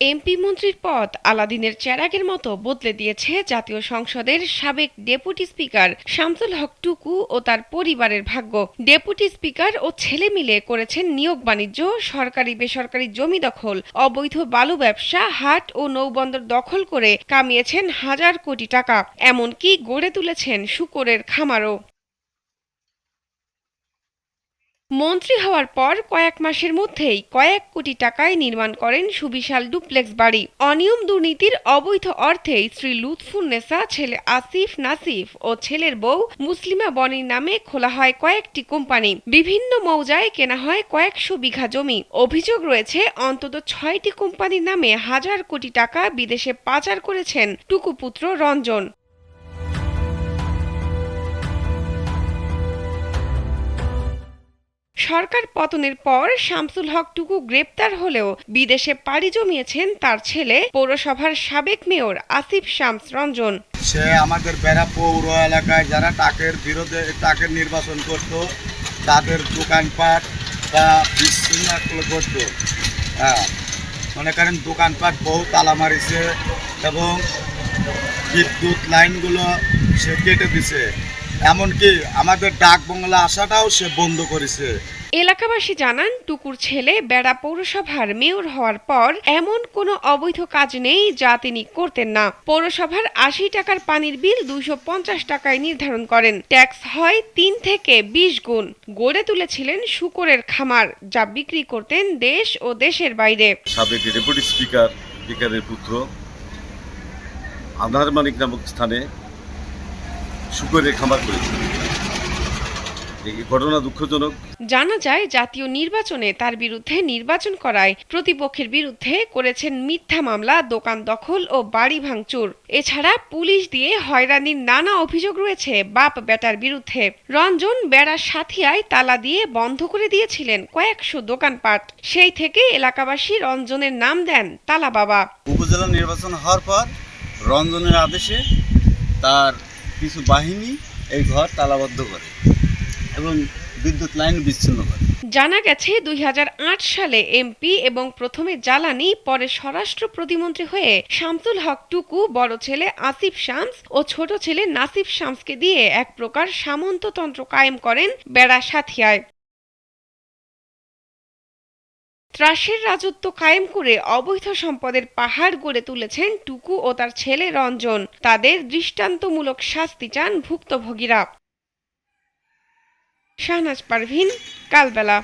MP মন্ত্রীর পদ আলাদিনের চেরাগের মতো বদলে দিয়েছে জাতীয় সংসদের সাবেক ডেপুটি স্পিকার শামসুল হক টুকু ও তার পরিবারের ভাগ্য। ডেপুটি স্পিকার ও ছেলে মিলে করেছেন নিয়োগ বাণিজ্য, সরকারি বেসরকারি জমি দখল, অবৈধ বালু ব্যবসা, হাট ও নৌবন্দর দখল করে কামিয়েছেন হাজার কোটি টাকা। এমনকি গড়ে তুলেছেন শুকরের খামারও। মন্ত্রী হওয়ার পর কয়েক মাসের মধ্যেই কয়েক কোটি টাকায় নির্মাণ করেন সুবিশাল ডুপ্লেক্স বাড়ি। অনিয়ম দুর্নীতির অবৈধ অর্থে স্ত্রী লুৎফুন্নেসা ছেলে আসিফ নাসিফ ও ছেলের বউ মুসলিমা বনির নামে খোলা হয় কয়েকটি কোম্পানি। বিভিন্ন মৌজায় কেনা হয় কয়েকশো বিঘা জমি। অভিযোগ রয়েছে, অন্তত ছয়টি কোম্পানির নামে হাজার কোটি টাকা বিদেশে পাচার করেছেন টুকুপুত্র রঞ্জন। সরকার পতনের পর শামসুল হক টুকু গ্রেপ্তার হলেও বিদেশে পাড়ি জমিয়েছেন তার ছেলে পৌরসভার সাবেক মেয়র আসিফ শামস রঞ্জন। সে আমাদের বেড়া পৌর এলাকায় যারা টাকের বিরোধে টাকের নির্বাচন করত, তাদের দোকানপাট বা বিশৃঙ্খলা করত। হ্যাঁ মনে করেন দোকানপাট বহু তালা মারিছে এবং বিদ্যুৎ লাইনগুলো সে কেটে দিছে। এমনকি আমাদের ডাক বাংলা আসাটাও সে বন্ধ করেছে। এলাকাবাসী জানান টুকুর ছেলে বেড়া পৌরসভার মেয়র হওয়ার পর এমন কোনো অবৈধ কাজ নেই যা তিনি করতেন না। পৌরসভার আশি টাকার পানির বিল দুইশো পঞ্চাশ টাকায় নির্ধারণ করেন। ট্যাক্স হয় তিন থেকে বিশ গুণ। গড়ে তুলেছিলেন শুকরের খামার যা বিক্রি করতেন দেশ ও দেশের বাইরে। সাবেক ডেপুটি স্পিকার স্পিকারের পুত্র আনার মানিক নামক স্থানে শুকরের খামার করেছে। ঘটনা দুঃখজনক? জানা যায় জাতীয় নির্বাচনে তার বিরুদ্ধে নির্বাচন করায় প্রতিপক্ষের বিরুদ্ধে করেছেন মিথ্যা মামলা দোকান দখল ও বাড়ি ভাঙচুর। এছাড়া পুলিশ দিয়ে হয়রানির নানা অভিযোগ রয়েছে বাপ বেটার বিরুদ্ধে। রঞ্জন বেড়ার সাথিয়ায় তালা দিয়ে বন্ধ করে দিয়েছিলেন কয়েকশো দোকানপাট। সেই থেকে এলাকাবাসী রঞ্জনের নাম দেন তালা বাবা। উপজেলা নির্বাচন হওয়ার পর রঞ্জনের আদেশে তার কিছু বাহিনী এই ঘর তালাবদ্ধ করে এবং বিদ্যুৎ লাইন বিচ্ছিন্ন করে। জানা গেছে, দুই হাজার আট সালে এমপি এবং প্রথমে জ্বালানি, পরে স্বরাষ্ট্র প্রতিমন্ত্রী হয়ে শামসুল হক টুকু, বড় ছেলে আসিফ শামস ও ছোট ছেলে নাসিফ শামসকে দিয়ে এক প্রকার সামন্ততন্ত্র কায়েম করেন বেড়া সাথিয়ায়। ত্রাসের রাজত্ব কায়েম করে অবৈধ সম্পদের পাহাড় গড়ে তুলেছেন টুকু ও তার ছেলে রঞ্জন। তাদের দৃষ্টান্তমূলক শাস্তি চান ভুক্তভোগীরা। শাহনাজ পারভিন, কালবেলা।